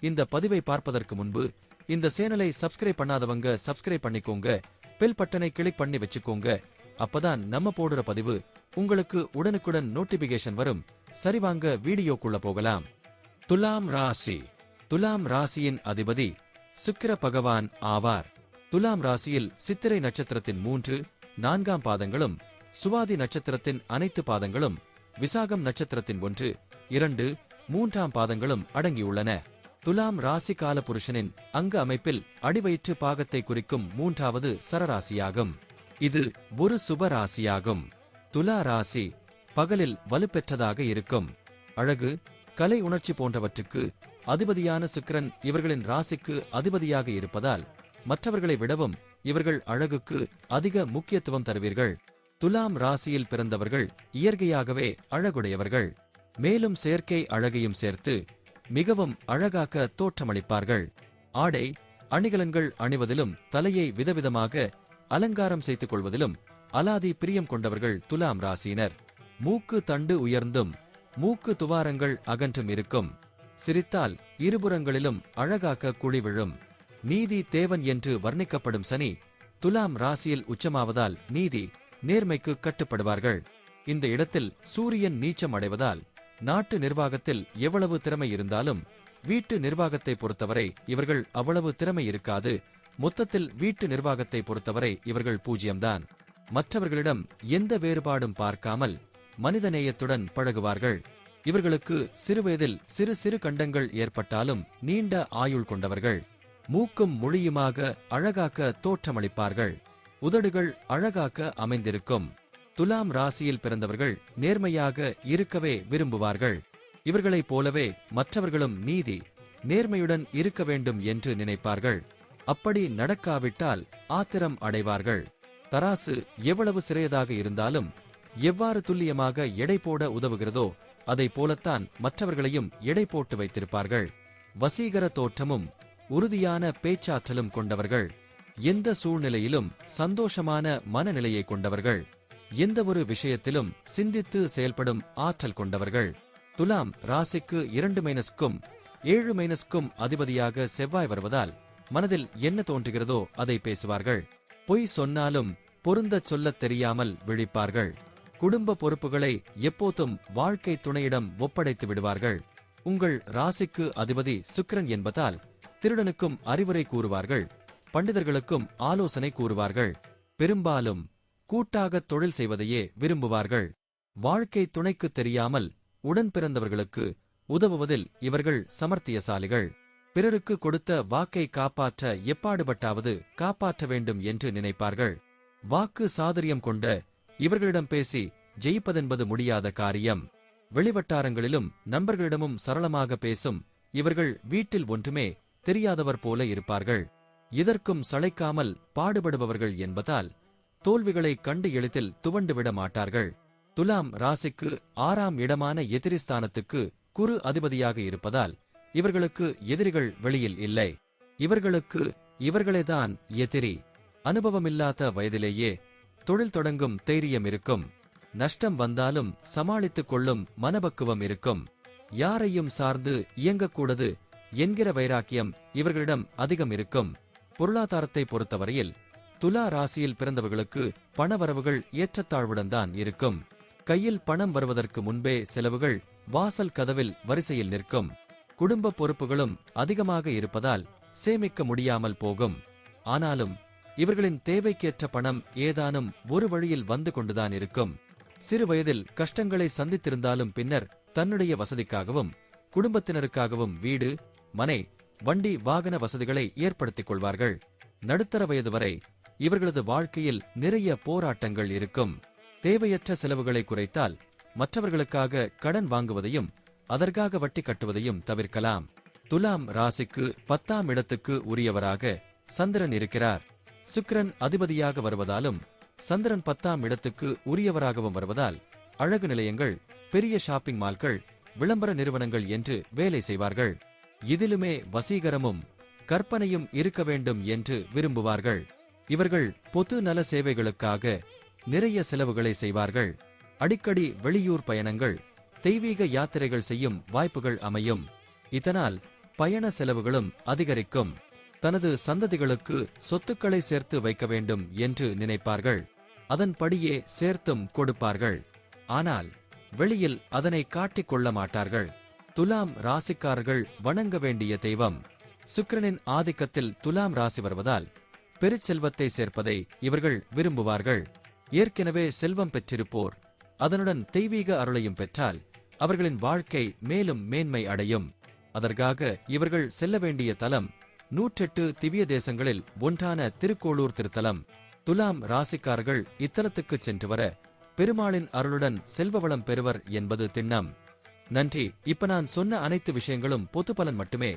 இந்த பதிவை பார்ப்பதற்கு முன்பு இந்த சேனலை சப்ஸ்கிரைப் பண்ணாதவங்க சப்ஸ்கிரைப் பண்ணிக்கோங்க. பெல் பட்டனை கிளிக் பண்ணி வச்சுக்கோங்க. அப்பதான் நம்ம போடுற பதிவு உங்களுக்கு உடனுக்குடன் நோட்டிபிகேஷன் வரும். சரிவாங்க வீடியோக்குள்ள போகலாம். துலாம் ராசி. துலாம் ராசியின் அதிபதி சுக்கிர பகவான் ஆவார். துலாம் ராசியில் சித்திரை நட்சத்திரத்தின் மூன்று நான்காம் பாதங்களும் சுவாதி நட்சத்திரத்தின் அனைத்து பாதங்களும் விசாகம் நட்சத்திரத்தின் ஒன்று இரண்டு மூன்றாம் பாதங்களும் அடங்கியுள்ளன. துலாம் ராசி கால புருஷனின் அங்க அமைப்பில் அடிவயிற்று பாகத்தை குறிக்கும் மூன்றாவது சரராசியாகும். இது ஒரு சுப ராசியாகும். துலா ராசி பகலில் வலுப்பெற்றதாக இருக்கும். அழகு கலை உணர்ச்சி போன்றவற்றுக்கு அதிபதியான சுக்கிரன் இவர்களின் ராசிக்கு அதிபதியாக இருப்பதால் மற்றவர்களை விடவும் இவர்கள் அழகுக்கு அதிக முக்கியத்துவம் தருவீர்கள். துலாம் ராசியில் பிறந்தவர்கள் இயற்கையாகவே அழகுடையவர்கள். மேலும் செயற்கை அழகையும் சேர்த்து மிகவும் அழகாக தோற்றமளிப்பார்கள். ஆடை அணிகலன்கள் அணிவதிலும் தலையை விதவிதமாக அலங்காரம் செய்துக் கொள்வதிலும் அலாதி பிரியம் கொண்டவர்கள் துலாம் ராசியினர். மூக்கு தண்டு உயர்ந்தும் மூக்கு துவாரங்கள் அகன்றும் இருக்கும். சிரித்தால் இருபுறங்களிலும் அழகாக்க குழி விழும். நீதி தேவன் என்று வர்ணிக்கப்படும் சனி துலாம் ராசியில் உச்சமாவதால் நீதி நேர்மைக்கு கட்டுப்படுவார்கள். இந்த இடத்தில் சூரியன் நீச்சம் அடைவதால் நாட்டு நிர்வாகத்தில் எவ்வளவு திறமை இருந்தாலும் வீட்டு நிர்வாகத்தை பொறுத்தவரை இவர்கள் அவ்வளவு திறமை இருக்காது. மொத்தத்தில் வீட்டு நிர்வாகத்தை பொறுத்தவரை இவர்கள் பூஜ்யம்தான் மற்றவர்களிடம் எந்த வேறுபாடும் பார்க்காமல் மனிதநேயத்துடன் பழகுவார்கள். இவர்களுக்கு சிறுவயதில் சிறு சிறு கண்டங்கள் ஏற்பட்டாலும் நீண்ட ஆயுள் கொண்டவர்கள். மூக்கும் மொழியுமாக அழகாக்க தோற்றமளிப்பார்கள். உதடுகள் அழகாக்க அமைந்திருக்கும். துலாம் ராசியில் பிறந்தவர்கள் நேர்மையாக இருக்கவே விரும்புவார்கள். இவர்களைப் போலவே மற்றவர்களும் நீதி நேர்மையுடன் இருக்க வேண்டும் என்று நினைப்பார்கள். அப்படி நடக்காவிட்டால் ஆத்திரம் அடைவார்கள். தராசு எவ்வளவு சிறையதாக இருந்தாலும் எவ்வாறு துல்லியமாக எடை போட உதவுகிறதோ அதைப் போலத்தான் மற்றவர்களையும் எடை போட்டு வைத்திருப்பார்கள். வசீகர தோற்றமும் உறுதியான பேச்சாற்றலும் கொண்டவர்கள். எந்த சூழ்நிலையிலும் சந்தோஷமான மனநிலையை கொண்டவர்கள். எந்த ஒரு விஷயத்திலும் சிந்தித்து செயல்படும் ஆற்றல் கொண்டவர்கள். துலாம் ராசிக்கு இரண்டு மைனஸ்க்கும் ஏழு மைனஸ்க்கும் அதிபதியாக செவ்வாய் வருவதால் மனதில் என்ன தோன்றுகிறதோ அதை பேசுவார்கள். பொய் சொன்னாலும் பொருந்தச் சொல்லத் தெரியாமல் விழிப்பார்கள். குடும்ப பொறுப்புகளை எப்போதும் வாழ்க்கை துணையிடம் ஒப்படைத்து விடுவார்கள். உங்கள் ராசிக்கு அதிபதி சுக்கிரன் என்பதால் திருடனுக்கும் அறிவுரை கூறுவார்கள். பண்டிதர்களுக்கும் ஆலோசனை கூறுவார்கள். பெரும்பாலும் கூட்டாக தொழில் செய்வதையே விரும்புவார்கள். வாழ்க்கை துணைக்கு தெரியாமல் உடன் பிறந்தவர்களுக்கு உதவுவதில் இவர்கள் சமர்த்தியசாலிகள். பிறருக்கு கொடுத்த வாக்கை காப்பாற்ற எப்பாடுபட்டாவது காப்பாற்ற வேண்டும் என்று நினைப்பார்கள். வாக்கு சாதுரியம் கொண்ட இவர்களிடம் பேசி ஜெயிப்பதென்பது முடியாத காரியம். வெளிவட்டாரங்களிலும் நண்பர்களிடமும் சரளமாக பேசும் இவர்கள் வீட்டில் ஒன்றுமே தெரியாதவர் போல இருப்பார்கள். இதற்கும் சளைக்காமல் பாடுபடுபவர்கள் என்பதால் தோல்விகளை கண்டு எளிதில் துவண்டுவிட மாட்டார்கள். துலாம் ராசிக்கு ஆறாம் இடமான எதிரிஸ்தானத்துக்கு குறு அதிபதியாக இருப்பதால் இவர்களுக்கு எதிரிகள் வெளியில் இல்லை. இவர்களுக்கு இவர்களேதான் எதிரி. அனுபவமில்லாத வயதிலேயே தொழில் தொடங்கும் தைரியம் இருக்கும். நஷ்டம் வந்தாலும் சமாளித்துக் கொள்ளும் மனபக்குவம் இருக்கும். யாரையும் சார்ந்து இயங்கக்கூடது என்கிற வைராக்கியம் இவர்களிடம் அதிகம் இருக்கும். பொருளாதாரத்தை பொறுத்தவரையில் துலா ராசியில் பிறந்தவர்களுக்கு பணவரவுகள் ஏற்றத்தாழ்வுடன் தான் இருக்கும். கையில் பணம் வருவதற்கு முன்பே செலவுகள் வாசல் கதவில் வரிசையில் நிற்கும். குடும்ப பொறுப்புகளும் அதிகமாக இருப்பதால் சேமிக்க முடியாமல் போகும். ஆனாலும் இவர்களின் தேவைக்கேற்ற பணம் ஏதானும் ஒரு வழியில் வந்து கொண்டுதான் இருக்கும். சிறு வயதில் கஷ்டங்களை சந்தித்திருந்தாலும் பின்னர் தன்னுடைய வசதிக்காகவும் குடும்பத்தினருக்காகவும் வீடு மனை வண்டி வாகன வசதிகளை ஏற்படுத்திக் கொள்வார்கள். நடுத்தர வயது வரை இவர்களது வாழ்க்கையில் நிறைய போராட்டங்கள் இருக்கும். தேவையற்ற செலவுகளை குறைத்தால் மற்றவர்களுக்காக கடன் வாங்குவதையும் அதற்காக வட்டி கட்டுவதையும் தவிர்க்கலாம். துலாம் ராசிக்கு பத்தாம் இடத்துக்கு உரியவராக சந்திரன் இருக்கிறார். சுக்கிரன் அதிபதியாக வருவதாலும் சந்திரன் பத்தாம் இடத்துக்கு உரியவராகவும் வருவதால் அழகு நிலையங்கள் பெரிய ஷாப்பிங் மால்கள் விளம்பர நிறுவனங்கள் என்று வேலை செய்வார்கள். இதிலுமே வசீகரமும் கற்பனையும் இருக்க வேண்டும் என்று விரும்புவார்கள். இவர்கள் பொது நல சேவைகளுக்காக நிறைய செலவுகளை செய்வார்கள். அடிக்கடி வெளியூர் பயணங்கள் தெய்வீக யாத்திரைகள் செய்யும் வாய்ப்புகள் அமையும். இதனால் பயண செலவுகளும் அதிகரிக்கும். தனது சந்ததிகளுக்கு சொத்துக்களை சேர்த்து வைக்க வேண்டும் என்று நினைப்பார்கள். அதன்படியே சேர்த்தும் கொடுப்பார்கள். ஆனால் வெளியில் அதனை காட்டிக் கொள்ள மாட்டார்கள். துலாம் ராசிக்காரர்கள் வணங்க வேண்டிய தெய்வம். சுக்கிரனின் ஆதிக்கத்தில் துலாம் ராசி வருவதால் பெருச்செல்வத்தை சேர்ப்பதை இவர்கள் விரும்புவார்கள். ஏற்கனவே செல்வம் பெற்றிருப்போர் அதனுடன் தெய்வீக அருளையும் பெற்றால் அவர்களின் வாழ்க்கை மேலும் மேன்மை அடையும். அதற்காக இவர்கள் செல்ல வேண்டிய தலம் நூற்றெட்டு திவ்ய தேசங்களில் ஒன்றான திருக்கோளூர் திருத்தலம். துலாம் ராசிக்காரர்கள் இத்தலத்துக்கு சென்று வர பெருமாளின் அருளுடன் செல்வ வளம் பெறுவர் என்பது திண்ணம். நன்றி. இப்ப நான் சொன்ன அனைத்து விஷயங்களும் பொது பலன் மட்டுமே.